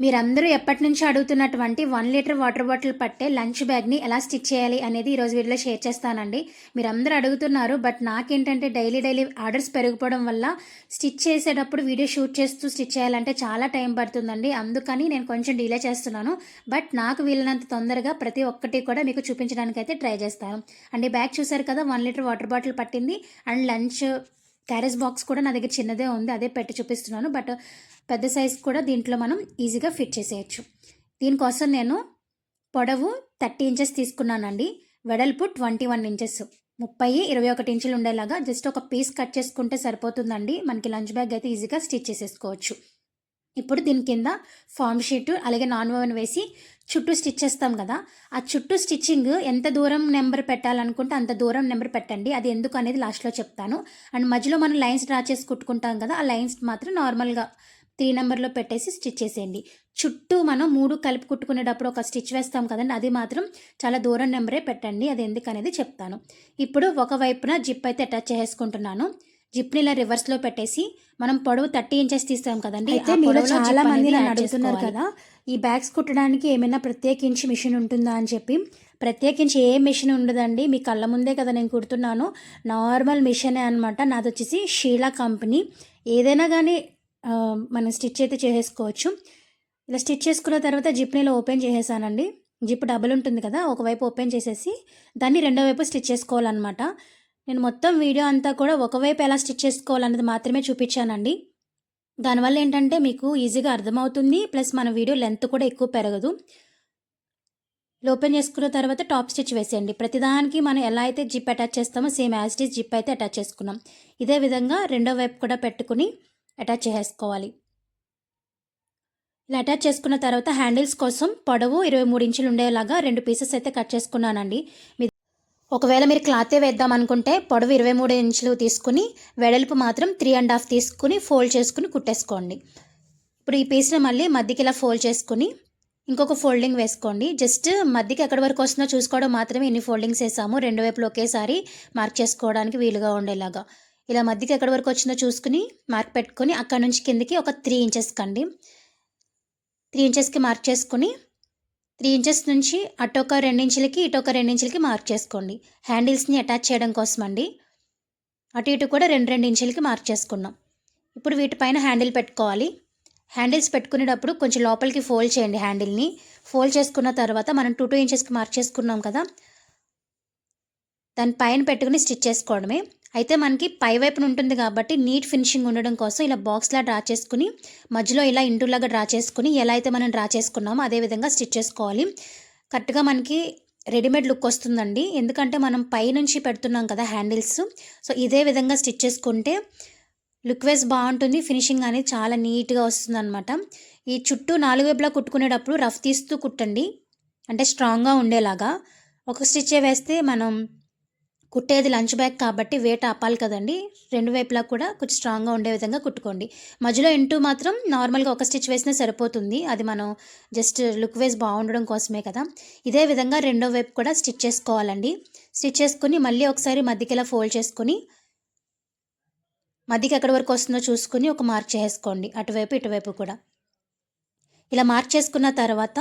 మీరందరూ ఎప్పటి నుంచో అడుగుతున్నటువంటి వన్ లీటర్ వాటర్ బాటిల్ పట్టే లంచ్ బ్యాగ్ని ఎలా స్టిచ్ చేయాలి అనేది ఈరోజు వీడియోలో షేర్ చేస్తానండి. మీరందరూ అడుగుతున్నారు బట్ నాకేంటంటే డైలీ డైలీ ఆర్డర్స్ పెరిగిపోవడం వల్ల స్టిచ్ చేసేటప్పుడు వీడియో షూట్ చేస్తూ స్టిచ్ చేయాలంటే చాలా టైం పడుతుందండి. అందుకని నేను కొంచెం డిలే చేస్తున్నాను బట్ నాకు వీలైనంత తొందరగా ప్రతి ఒక్కటి కూడా మీకు చూపించడానికి అయితే ట్రై చేస్తాను అండ్ బ్యాగ్ చూసారు కదా వన్ లీటర్ వాటర్ బాటిల్ పట్టింది అండ్ లంచ్ క్యారేజ్ బాక్స్ కూడా నా దగ్గర చిన్నదే ఉంది అదే పెట్టి చూపిస్తున్నాను. బట్ పెద్ద సైజ్ కూడా దీంట్లో మనం ఈజీగా ఫిట్ చేసేయచ్చు. దీనికోసం నేను పొడవు థర్టీ ఇంచెస్ తీసుకున్నానండి. వెడల్పు ట్వంటీ వన్ ఇంచెస్ ముప్పై ఇరవై ఒకటి ఇంచులు ఉండేలాగా జస్ట్ ఒక పీస్ కట్ చేసుకుంటే సరిపోతుందండి. మనకి లంచ్ బ్యాగ్ అయితే ఈజీగా స్టిచ్ చేసేసుకోవచ్చు. ఇప్పుడు దీని కింద ఫామ్ షీట్ అలాగే నాన్ ఓవెన్ వేసి చుట్టూ స్టిచ్ చేస్తాం కదా. ఆ చుట్టూ స్టిచ్చింగ్ ఎంత దూరం నెంబర్ పెట్టాలనుకుంటే అంత దూరం నెంబర్ పెట్టండి. అది ఎందుకు అనేది లాస్ట్లో చెప్తాను. అండ్ మధ్యలో మనం లైన్స్ డ్రా చేసి కుట్టుకుంటాం కదా ఆ లైన్స్ మాత్రం నార్మల్గా త్రీ నెంబర్లో పెట్టేసి స్టిచ్ చేసేయండి. చుట్టూ మనం మూడు కలిపి కుట్టుకునేటప్పుడు ఒక స్టిచ్ వేస్తాం కదండి అది మాత్రం చాలా దూరం నెంబరే పెట్టండి. అది ఎందుకు అనేది చెప్తాను. ఇప్పుడు ఒక వైపున జిప్ అయితే అటాచ్ చేసుకుంటున్నాను. జిప్ని ఇలా రివర్స్లో పెట్టేసి మనం పొడవు థర్టీ ఇంచెస్ తీస్తాం కదండి. అయితే మీరు చాలా మంది నన్ను అడుగుతున్నారు. కదా ఈ బ్యాగ్స్ కుట్టడానికి ఏమైనా ప్రత్యేకించి మిషన్ ఉంటుందా అని చెప్పి ప్రత్యేకించి ఏ మిషన్ ఉండదండి మీ కళ్ళ ముందే కదా నేను కుడుతున్నాను. నార్మల్ మిషనే అనమాట నాది వచ్చేసి షీలా కంపెనీ. ఏదైనా కానీ మనం స్టిచ్ అయితే చేసేసుకోవచ్చు. ఇలా స్టిచ్ చేసుకున్న తర్వాత జిప్ని ఇలా ఓపెన్ చేసేసానండి. జిప్ డబుల్ ఉంటుంది కదా ఒకవైపు ఓపెన్ చేసేసి దాన్ని రెండో వైపు స్టిచ్ చేసుకోవాలన్నమాట. నేను మొత్తం వీడియో అంతా కూడా ఒకవైపు ఎలా స్టిచ్ చేసుకోవాలన్నది మాత్రమే చూపించానండి. దానివల్ల ఏంటంటే మీకు ఈజీగా అర్థమవుతుంది ప్లస్ మన వీడియో లెంత్ కూడా ఎక్కువ పెరగదు. ఓపెన్ చేసుకున్న తర్వాత టాప్ స్టిచ్ వేసేయండి. ప్రతిదానికి మనం ఎలా అయితే జిప్ అటాచ్ చేస్తామో సేమ్ యాజ్ ఇట్ జిప్ అయితే అటాచ్ చేసుకున్నాం. ఇదే విధంగా రెండో వైపు కూడా పెట్టుకుని అటాచ్ చేసుకోవాలి ఇలా అటాచ్ చేసుకున్న తర్వాత హ్యాండిల్స్ కోసం పొడవు ఇరవై మూడు ఇంచులు ఉండేలాగా రెండు పీసెస్ అయితే కట్ చేసుకున్నానండి. ఒకవేళ మీరు క్లాతే వేద్దాం అనుకుంటే పొడవు ఇరవై మూడు ఇంచులు తీసుకుని వెడల్పు మాత్రం త్రీ అండ్ హాఫ్ తీసుకుని ఫోల్డ్ చేసుకుని కుట్టేసుకోండి. ఇప్పుడు ఈ పీస్ని మళ్ళీ మధ్యకి ఇలా ఫోల్డ్ చేసుకుని ఇంకొక ఫోల్డింగ్ వేసుకోండి. జస్ట్ మధ్యకి ఎక్కడి వరకు వస్తుందో చూసుకోవడం మాత్రమే ఇన్ని ఫోల్డింగ్స్ వేసాము రెండు వైపులు ఒకేసారి మార్క్ చేసుకోవడానికి వీలుగా ఉండేలాగా. ఇలా మధ్యకి ఎక్కడి వరకు వచ్చిందో చూసుకుని మార్క్ పెట్టుకొని అక్కడ నుంచి కిందకి ఒక త్రీ ఇంచెస్ కండి. త్రీ ఇంచెస్కి మార్క్ చేసుకుని త్రీ ఇంచెస్ నుంచి అటొక రెండించులకి ఇటొక రెండించులకి మార్క్ చేసుకోండి. హ్యాండిల్స్ని అటాచ్ చేయడం కోసం అండి అటు ఇటు కూడా రెండు రెండు ఇంచులకి మార్క్ చేసుకున్నాం. ఇప్పుడు వీటిపైన హ్యాండిల్ పెట్టుకోవాలి. హ్యాండిల్స్ పెట్టుకునేటప్పుడు కొంచెం లోపలికి ఫోల్డ్ చేయండి హ్యాండిల్ని. ఫోల్డ్ చేసుకున్న తర్వాత మనం టూ టూ ఇంచెస్కి మార్క్ చేసుకున్నాం కదా. దాని పైన పెట్టుకుని స్టిచ్ చేసుకోవడమే. అయితే మనకి పై వైపున ఉంటుంది కాబట్టి నీట్ ఫినిషింగ్ ఉండడం కోసం ఇలా బాక్స్లా డ్రా చేసుకుని మధ్యలో ఇలా ఇంటూలాగా డ్రా చేసుకుని ఎలా అయితే మనం డ్రా చేసుకున్నామో అదే విధంగా స్టిచ్ చేసుకోవాలి. కరెక్ట్గా మనకి రెడీమేడ్ లుక్ వస్తుందండి. ఎందుకంటే మనం పై నుంచి పెడుతున్నాం కదా హ్యాండిల్స్. సో ఇదే విధంగా స్టిచ్ చేసుకుంటే లుక్ వేస్ బాగుంటుంది. ఫినిషింగ్ అనేది చాలా నీట్గా వస్తుంది అనమాట ఈ చుట్టూ నాలుగు వైపులా కుట్టుకునేటప్పుడు రఫ్ తీస్తూ కుట్టండి. అంటే స్ట్రాంగ్గా ఉండేలాగా. ఒక స్టిచ్ వేస్తే మనం కుట్టేది లంచ్ బ్యాగ్ కాబట్టి వేట ఆపాలి కదండి. రెండు వైపులా కూడా కొంచెం స్ట్రాంగ్గా ఉండే విధంగా కుట్టుకోండి. మధ్యలో ఇంటూ మాత్రం నార్మల్గా ఒక స్టిచ్ వేసినా సరిపోతుంది. అది మనం జస్ట్ లుక్ వేస్ బాగుండడం కోసమే కదా. ఇదే విధంగా రెండో వైపు కూడా స్టిచ్ చేసుకోవాలండి. స్టిచ్ చేసుకుని మళ్ళీ ఒకసారి మధ్యకి ఇలా ఫోల్డ్ చేసుకుని మధ్యకి ఎక్కడి వరకు వస్తుందో చూసుకుని ఒక మార్క్ చేసుకోండి అటువైపు ఇటువైపు కూడా. ఇలా మార్క్ చేసుకున్న తర్వాత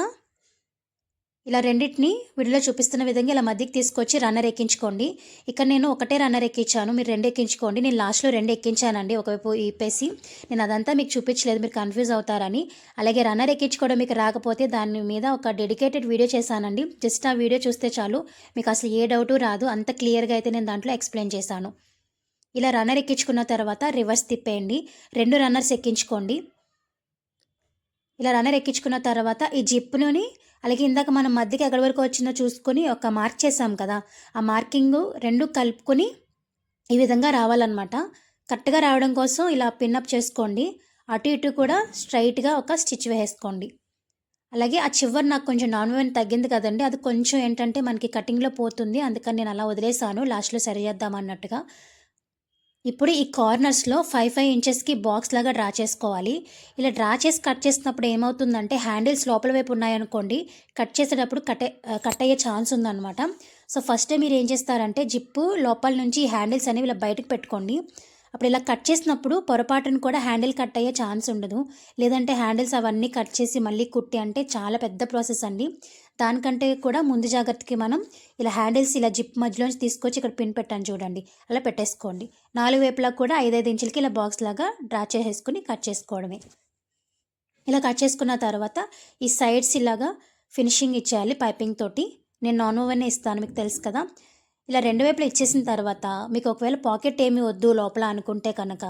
ఇలా రెండింటిని వీడియోలో చూపిస్తున్న విధంగా ఇలా మధ్యకి తీసుకొచ్చి రన్నర్ ఎక్కించుకోండి. ఇక్కడ నేను ఒకటే రన్నర్ ఎక్కించాను మీరు రెండు ఎక్కించుకోండి. నేను లాస్ట్లో రెండు ఎక్కించానండి ఒకవైపు ఇప్పేసి నేను అదంతా మీకు చూపించలేదు మీరు కన్ఫ్యూజ్ అవుతారని. అలాగే రన్నర్ ఎక్కించుకోవడం మీకు రాకపోతే దాని మీద ఒక డెడికేటెడ్ వీడియో చేశానండి. జస్ట్ ఆ వీడియో చూస్తే చాలు మీకు అసలు ఏ డౌటు రాదు. అంత క్లియర్గా అయితే నేను దాంట్లో ఎక్స్ప్లెయిన్ చేశాను. ఇలా రన్నర్ ఎక్కించుకున్న తర్వాత రివర్స్ తిప్పేయండి. రెండు రన్నర్స్ ఎక్కించుకోండి. ఇలా రన్నర్ ఎక్కించుకున్న తర్వాత ఈ జిప్నుని అలాగే ఇందాక మనం మధ్యకి ఎక్కడి వరకు వచ్చిందో చూసుకొని ఒక మార్క్ చేసాం కదా. ఆ మార్కింగ్ రెండు కలుపుకొని ఈ విధంగా రావాలన్నమాట. కరెక్ట్గా రావడం కోసం ఇలా పిన్అప్ చేసుకోండి. అటు ఇటు కూడా స్ట్రైట్గా ఒక స్టిచ్ వేసుకోండి. అలాగే ఆ చివరి నాకు కొంచెం నాన్ వెన్ తగ్గింది కదండి. అది కొంచెం ఏంటంటే మనకి కటింగ్లో పోతుంది. అందుకని నేను అలా వదిలేసాను. లాస్ట్లో సరి చేద్దాం అన్నట్టుగా. ఇప్పుడు ఈ కార్నర్స్లో ఫైవ్ ఫైవ్ ఇంచెస్కి బాక్స్ లాగా డ్రా చేసుకోవాలి. ఇలా డ్రా చేసి కట్ చేసినప్పుడు ఏమవుతుందంటే హ్యాండిల్స్ లోపల వైపు ఉన్నాయనుకోండి కట్ చేసేటప్పుడు కట్ కట్ అయ్యే ఛాన్స్ ఉందన్నమాట. సో ఫస్ట్ మీరు ఏం చేస్తారంటే జిప్పు లోపల నుంచి హ్యాండిల్స్ అనేవి ఇలా బయటకు పెట్టుకోండి. అప్పుడు ఇలా కట్ చేసినప్పుడు పొరపాటును కూడా హ్యాండిల్ కట్ అయ్యే ఛాన్స్ ఉండదు. లేదంటే హ్యాండిల్స్ అవన్నీ కట్ చేసి మళ్ళీ కుట్టి అంటే చాలా పెద్ద ప్రాసెస్ అండి. దానికంటే కూడా ముందు జాగ్రత్తకి మనం ఇలా హ్యాండిల్స్ ఇలా జిప్ మధ్యలోంచి తీసుకొచ్చి ఇక్కడ పిన్ పెట్టాను చూడండి. అలా పెట్టేసుకోండి. నాలుగు వైపులా కూడా ఐదైదు ఇంచులకి ఇలా బాక్స్ లాగా డ్రా చేసేసుకుని కట్ చేసుకోవడమే. ఇలా కట్ చేసుకున్న తర్వాత ఈ సైడ్స్ ఇలాగా ఫినిషింగ్ ఇచ్చేయాలి పైపింగ్ తోటి. నేను నాన్ ఓవెన్ ఇస్తాను మీకు తెలుసు కదా. ఇలా రెండు వైపులా ఇచ్చేసిన తర్వాత మీకు ఒకవేళ పాకెట్ ఏమీ వద్దు లోపల అనుకుంటే కనుక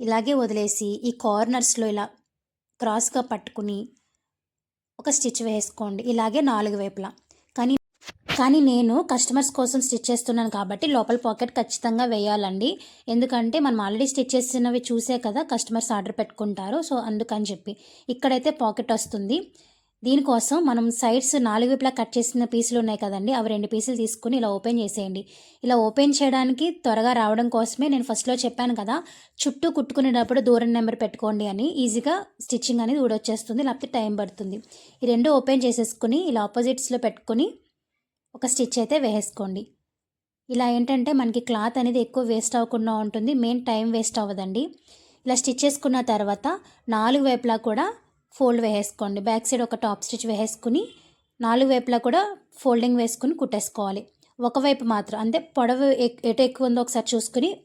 ఇలాగే వదిలేసి ఈ కార్నర్స్లో ఇలా క్రాస్గా పట్టుకుని ఒక స్టిచ్ వేసుకోండి. ఇలాగే నాలుగు వైపులా. కానీ కానీ నేను కస్టమర్స్ కోసం స్టిచ్ చేస్తున్నాను కాబట్టి లోపల పాకెట్ ఖచ్చితంగా వేయాలండి. ఎందుకంటే మనం ఆల్రెడీ స్టిచ్ చేసినవి చూసే కదా కస్టమర్స్ ఆర్డర్ పెట్టుకుంటారు. సో అందుకని చెప్పి ఇక్కడైతే పాకెట్ వస్తుంది. దీనికోసం మనం సైడ్స్ నాలుగు వైపులా కట్ చేసిన పీసులు ఉన్నాయి కదండి అవి రెండు పీసులు తీసుకుని ఇలా ఓపెన్ చేసేయండి. ఇలా ఓపెన్ చేయడానికి త్వరగా రావడం కోసమే నేను ఫస్ట్లో చెప్పాను కదా చుట్టూ కుట్టుకునేటప్పుడు దూరం నెంబర్ పెట్టుకోండి అని ఈజీగా స్టిచ్చింగ్ అనేది ఊడొచ్చేస్తుంది లేకపోతే టైం పడుతుంది. ఈ రెండు ఓపెన్ చేసేసుకుని ఇలా ఆపోజిట్స్లో పెట్టుకొని ఒక స్టిచ్ అయితే వేసేసుకోండి. ఇలా ఏంటంటే మనకి క్లాత్ అనేది ఎక్కువ వేస్ట్ అవ్వకుండా ఉంటుంది మెయిన్ టైం వేస్ట్ అవ్వదండి. ఇలా స్టిచ్ చేసుకున్న తర్వాత నాలుగు వైపులా కూడా ఫోల్డ్ వేసేసుకోండి. బ్యాక్ సైడ్ ఒక టాప్ స్టిచ్ వేసేసుకుని నాలుగు వైపులా కూడా ఫోల్డింగ్ వేసుకుని కుట్టేసుకోవాలి. ఒకవైపు మాత్రం అంటే పొడవు ఎక్- ఎటు ఎక్కువ ఉందో ఒకసారి చూసుకుని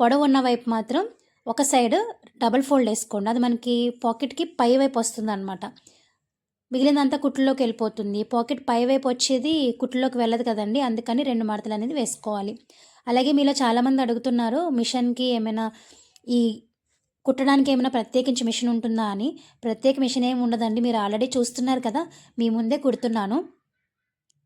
పొడవు ఉన్న వైపు మాత్రం ఒక సైడ్ డబల్ ఫోల్డ్ వేసుకోండి. అది మనకి పాకెట్కి పై వైపు వస్తుంది అనమాట మిగిలినంతా కుట్లలోకి వెళ్ళిపోతుంది. పాకెట్ పై వైపు వచ్చేది కుట్లలోకి వెళ్ళదు కదండి. అందుకని రెండు మడతలు అనేది వేసుకోవాలి. అలాగే మీలో చాలామంది అడుగుతున్నారు మిషన్కి ఏమైనా ఈ కుట్టడానికి ఏమైనా ప్రత్యేకించి మిషన్ ఉంటుందా అని? ప్రత్యేక మిషన్ ఏమి ఉండదండి. మీరు ఆల్రెడీ చూస్తున్నారు కదా మీ ముందే కుడుతున్నాను.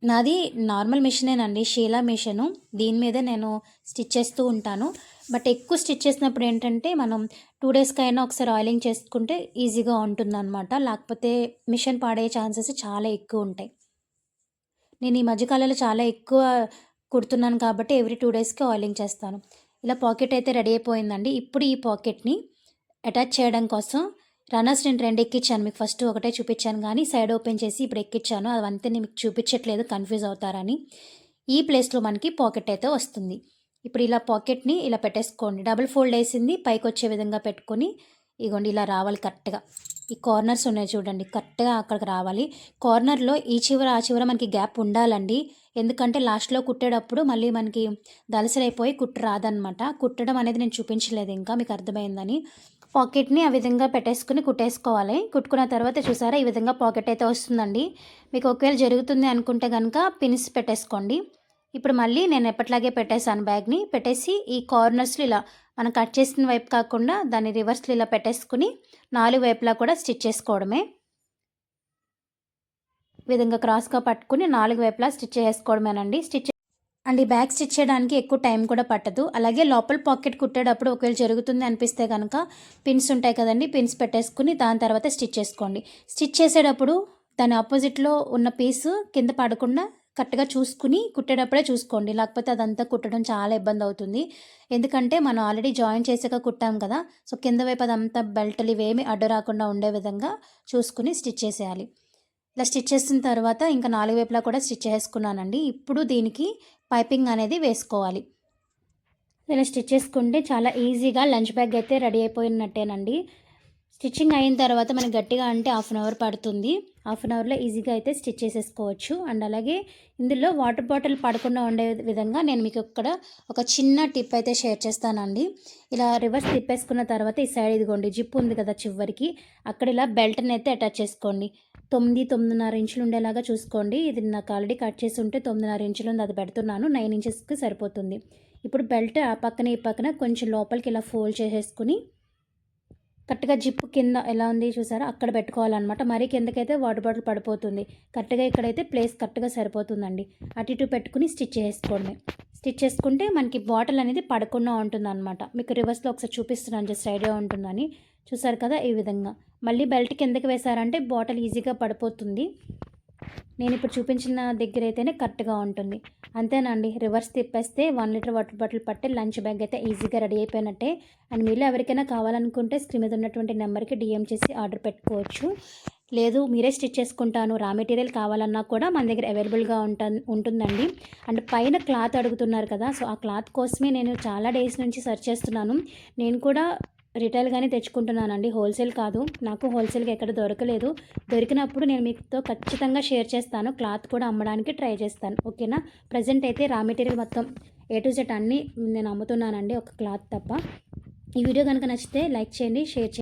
నాది నార్మల్ మిషనేనండి. షీలా మిషను. దీని మీదే నేను స్టిచ్ చేస్తూ ఉంటాను. బట్ ఎక్కువ స్టిచ్ చేసినప్పుడు ఏంటంటే మనం టూ డేస్కి అయినా ఒకసారి ఆయిలింగ్ చేసుకుంటే ఈజీగా ఉంటుందన్నమాట. లేకపోతే మిషన్ పాడే ఛాన్సెస్ చాలా ఎక్కువ ఉంటాయి. నేను ఈ మధ్యకాలంలో చాలా ఎక్కువ కుడుతున్నాను కాబట్టి ఎవ్రీ టూ డేస్కి ఆయిలింగ్ చేస్తాను. ఇలా పాకెట్ అయితే రెడీ అయిపోయిందండి. ఇప్పుడు ఈ పాకెట్ని అటాచ్ చేయడం కోసం రన్నర్స్ నేను రెండు ఎక్కించాను మీకు ఫస్ట్ ఒకటే చూపించాను కానీ సైడ్ ఓపెన్ చేసి ఇప్పుడు ఎక్కించాను అవంతా నేను మీకు చూపించట్లేదు కన్ఫ్యూజ్ అవుతారని. ఈ ప్లేస్లో మనకి పాకెట్ అయితే వస్తుంది. ఇప్పుడు ఇలా పాకెట్ని ఇలా పెట్టేసుకోండి. డబుల్ ఫోల్డ్ వేసింది పైకి వచ్చే విధంగా పెట్టుకొని ఇగోండి ఇలా రావాలి కరెక్ట్గా. ఈ కార్నర్స్ ఉన్నాయి చూడండి కరెక్ట్గా అక్కడికి రావాలి. కార్నర్లో ఈ చివర ఆ చివర మనకి గ్యాప్ ఉండాలండి. ఎందుకంటే లాస్ట్లో కుట్టేటప్పుడు మళ్ళీ మనకి దలసరైపోయి కుట్టు రాదనమాట కుట్టడం అనేది నేను చూపించలేదు ఇంకా మీకు అర్థమైందని. పాకెట్ని ఆ విధంగా పెట్టేసుకుని కుట్టేసుకోవాలి. కుట్టుకున్న తర్వాత చూసారా ఈ విధంగా పాకెట్ అయితే వస్తుందండి. మీకు ఒకవేళ జరుగుతుంది అనుకుంటే కనుక పిన్స్ పెట్టేసుకోండి. ఇప్పుడు మళ్ళీ నేను ఎప్పట్లాగే పెట్టేశాను బ్యాగ్ని. పెట్టేసి ఈ కార్నర్స్లో ఇలా మనం కట్ చేసిన వైపు కాకుండా దాన్ని రివర్స్లో ఇలా పెట్టేసుకుని నాలుగు వైపులా కూడా స్టిచ్ చేసుకోవడమే. విధంగా క్రాస్గా పట్టుకుని నాలుగు వైపులా స్టిచ్ చేసుకోవడమేనండి. స్టిచ్ అండ్ ఈ బ్యాగ్ స్టిచ్ చేయడానికి ఎక్కువ టైం కూడా పట్టదు. అలాగే లోపల పాకెట్ కుట్టేటప్పుడు ఒకవేళ జరుగుతుంది అనిపిస్తే కనుక పిన్స్ ఉంటాయి కదండి పిన్స్ పెట్టేసుకుని దాని తర్వాత స్టిచ్ చేసుకోండి. స్టిచ్ చేసేటప్పుడు దాని ఆపోజిట్లో ఉన్న పీస్ కింద పడకుండా కరెక్ట్గా చూసుకుని కుట్టేటప్పుడే చూసుకోండి. లేకపోతే అదంతా కుట్టడం చాలా ఇబ్బంది అవుతుంది. ఎందుకంటే మనం ఆల్రెడీ జాయిన్ చేసాక కుట్టాం కదా సో కింద వైపు అదంతా బెల్ట్లు ఇవేమి అడ్డు రాకుండా ఉండే విధంగా చూసుకుని స్టిచ్ చేసేయాలి. ఇలా స్టిచ్ చేసిన తర్వాత ఇంకా నాలుగు వైపులా కూడా స్టిచ్ చేసుకున్నానండి. ఇప్పుడు దీనికి పైపింగ్ అనేది వేసుకోవాలి. ఇలా స్టిచ్ చేసుకుంటే చాలా ఈజీగా లంచ్ బ్యాగ్ అయితే రెడీ అయిపోయినట్టేనండి. స్టిచ్చింగ్ అయిన తర్వాత మనకి గట్టిగా అంటే హాఫ్ అన్ అవర్ పడుతుంది. హాఫ్ అన్ అవర్లో ఈజీగా అయితే స్టిచ్ చేసేసుకోవచ్చు. అండ్ అలాగే ఇందులో వాటర్ బాటిల్ పడకుండా ఉండే విధంగా నేను మీకు ఇక్కడ ఒక చిన్న టిప్ అయితే షేర్ చేస్తానండి. ఇలా రివర్స్ తిప్పేసుకున్న తర్వాత ఈ సైడ్ ఇదిగోండి జిప్ ఉంది కదా చివరికి అక్కడ ఇలా బెల్ట్ని అయితే అటాచ్ చేసుకోండి. తొమ్మిది తొమ్మిదిన్నర ఇంచులు ఉండేలాగా చూసుకోండి. ఇది నాకు ఆల్రెడీ కట్ చేసి ఉంటే తొమ్మిదిన్నర ఇంచులు ఉంది అది పెడుతున్నాను. నైన్ ఇంచెస్కి సరిపోతుంది. ఇప్పుడు బెల్ట్ ఆ పక్కన ఈ పక్కన కొంచెం లోపలికి ఇలా ఫోల్డ్ చేసేసుకుని కరెక్ట్గా జిప్ కింద ఎలా ఉంది చూసారా? అక్కడ పెట్టుకోవాలన్నమాట. మరీ కిందకైతే వాటర్ బాటిల్ పడిపోతుంది. కరెక్ట్గా ఇక్కడైతే ప్లేస్ కరెక్ట్గా సరిపోతుందండి. అటు ఇటు పెట్టుకుని స్టిచ్ చేసుకోండి. స్టిచ్ చేసుకుంటే మనకి బాటిల్ అనేది పడకుండా ఉంటుందన్నమాట. మీకు రివర్స్లో ఒకసారి చూపిస్తున్నాను. జస్ట్ ఐడియా ఉంటుందని. చూసారు కదా ఈ విధంగా. మళ్ళీ బెల్ట్ కిందకి వేశారంటే బాటిల్ ఈజీగా పడిపోతుంది. నేను ఇప్పుడు చూపించిన దగ్గర అయితేనే కరెక్ట్గా ఉంటుంది. అంతేనండి రివర్స్ తిప్పేస్తే వన్ లీటర్ వాటర్ బాటిల్ పట్టే లంచ్ బ్యాగ్ అయితే ఈజీగా రెడీ అయిపోయినట్టే. అండ్ మీలో ఎవరికైనా కావాలనుకుంటే స్క్రీన్ మీద ఉన్నటువంటి నెంబర్కి డిఎం చేసి ఆర్డర్ పెట్టుకోవచ్చు. లేదు మీరే స్టిచ్ చేసుకుంటాను రా మెటీరియల్ కావాలన్నా కూడా మన దగ్గర అవైలబుల్గా ఉంట ఉంటుందండి. అండ్ పైన క్లాత్ అడుగుతున్నారు కదా సో ఆ క్లాత్ కోసమే నేను చాలా డేస్ నుంచి సెర్చ్ చేస్తున్నాను. నేను కూడా రిటైల్గానే తెచ్చుకుంటున్నానండి. హోల్సేల్ కాదు. నాకు హోల్సేల్గా ఎక్కడ దొరకలేదు. దొరికినప్పుడు నేను మీతో ఖచ్చితంగా షేర్ చేస్తాను. క్లాత్ కూడా అమ్మడానికి ట్రై చేస్తాను. ఓకేనా? ప్రజెంట్ అయితే రా మెటీరియల్ మొత్తం ఏ టు జెడ్ అన్నీ నేను అమ్ముతున్నానండి ఒక క్లాత్ తప్ప. ఈ వీడియో కనుక నచ్చితే లైక్ చేయండి షేర్ చేయండి.